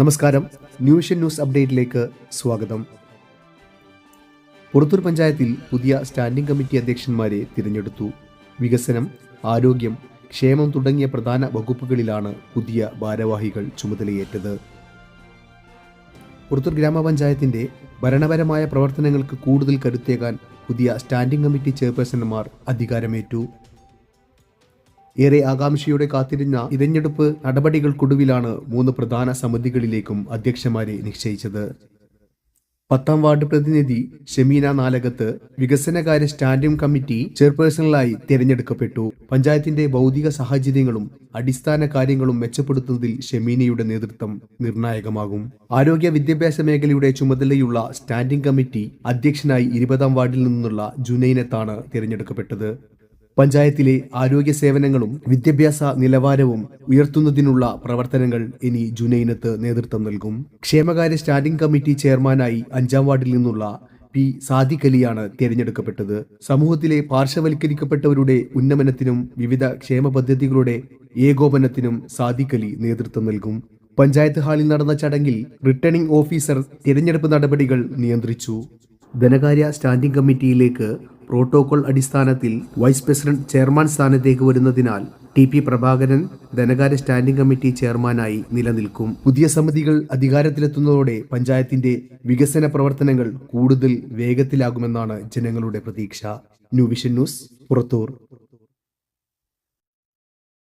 നമസ്കാരം. ന്യൂഷൻ ന്യൂസ് അപ്ഡേറ്റിലേക്ക് സ്വാഗതം. പുറത്തൂർ പഞ്ചായത്തിൽ പുതിയ സ്റ്റാൻഡിംഗ് കമ്മിറ്റി അധ്യക്ഷന്മാരെ തിരഞ്ഞെടുത്തു. വികസനം ആരോഗ്യം ക്ഷേമം തുടങ്ങിയ പ്രധാന വകുപ്പുകളിലാണ് പുതിയ ഭാരവാഹികൾ ചുമതലയേറ്റത്. പുറത്തൂർ ഗ്രാമപഞ്ചായത്തിന്റെ ഭരണപരമായ പ്രവർത്തനങ്ങൾക്ക് കൂടുതൽ കരുത്തേകാൻ പുതിയ സ്റ്റാൻഡിംഗ് കമ്മിറ്റി ചെയർപേഴ്സൺമാർ അധികാരമേറ്റു. ഏറെ ആകാംക്ഷയോടെ കാത്തിരുന്ന തിരഞ്ഞെടുപ്പ് നടപടികൾക്കൊടുവിലാണ് മൂന്ന് പ്രധാന സമിതികളിലേക്കും അധ്യക്ഷന്മാരെ നിശ്ചയിച്ചത്. പത്താം വാർഡ് പ്രതിനിധി ഷെമീന നാലകത്ത് വികസനകാര്യ സ്റ്റാൻഡിംഗ് കമ്മിറ്റി ചെയർപേഴ്സണലായി തിരഞ്ഞെടുക്കപ്പെട്ടു. പഞ്ചായത്തിന്റെ ഭൗതിക സാഹചര്യങ്ങളും അടിസ്ഥാന കാര്യങ്ങളും മെച്ചപ്പെടുത്തുന്നതിൽ ഷെമീനയുടെ നേതൃത്വം നിർണായകമാകും. ആരോഗ്യ വിദ്യാഭ്യാസ മേഖലയുടെ ചുമതലയുള്ള സ്റ്റാൻഡിംഗ് കമ്മിറ്റി അധ്യക്ഷനായി ഇരുപതാം വാർഡിൽ നിന്നുള്ള ജുനൈനത്താണ് തിരഞ്ഞെടുക്കപ്പെട്ടത്. പഞ്ചായത്തിലെ ആരോഗ്യ സേവനങ്ങളും വിദ്യാഭ്യാസ നിലവാരവും ഉയർത്തുന്നതിനുള്ള പ്രവർത്തനങ്ങൾ ഇനി ജുനൈനത്ത് നേതൃത്വം നൽകും. ക്ഷേമകാര്യ സ്റ്റാൻഡിംഗ് കമ്മിറ്റി ചെയർമാനായി അഞ്ചാം വാർഡിൽ നിന്നുള്ള പി സാദിഖ് അലിയാണ് തിരഞ്ഞെടുക്കപ്പെട്ടത്. സമൂഹത്തിലെ പാർശ്വവൽക്കരിക്കപ്പെട്ടവരുടെ ഉന്നമനത്തിനും വിവിധ ക്ഷേമ പദ്ധതികളുടെ ഏകോപനത്തിനും സാദിഖ് അലി നേതൃത്വം നൽകും. പഞ്ചായത്ത് ഹാളിൽ നടന്ന ചടങ്ങിൽ റിട്ടേണിംഗ് ഓഫീസർ തിരഞ്ഞെടുപ്പ് നടപടികൾ നിയന്ത്രിച്ചു. ധനകാര്യ സ്റ്റാൻഡിംഗ് കമ്മിറ്റിയിലേക്ക് പ്രോട്ടോകോൾ അടിസ്ഥാനത്തിൽ വൈസ് പ്രസിഡന്റ് ചെയർമാൻ സ്ഥാനത്തേക്ക് വരുന്നതിനാൽ ടി പി പ്രഭാകരൻ ധനകാര്യ സ്റ്റാൻഡിംഗ് കമ്മിറ്റി ചെയർമാനായി നിലനിൽക്കും. പുതിയ സമിതികൾ അധികാരത്തിലെത്തുന്നതോടെ പഞ്ചായത്തിന്റെ വികസന പ്രവർത്തനങ്ങൾ കൂടുതൽ വേഗത്തിലാകുമെന്നാണ് ജനങ്ങളുടെ പ്രതീക്ഷ. New Vision News Purathur.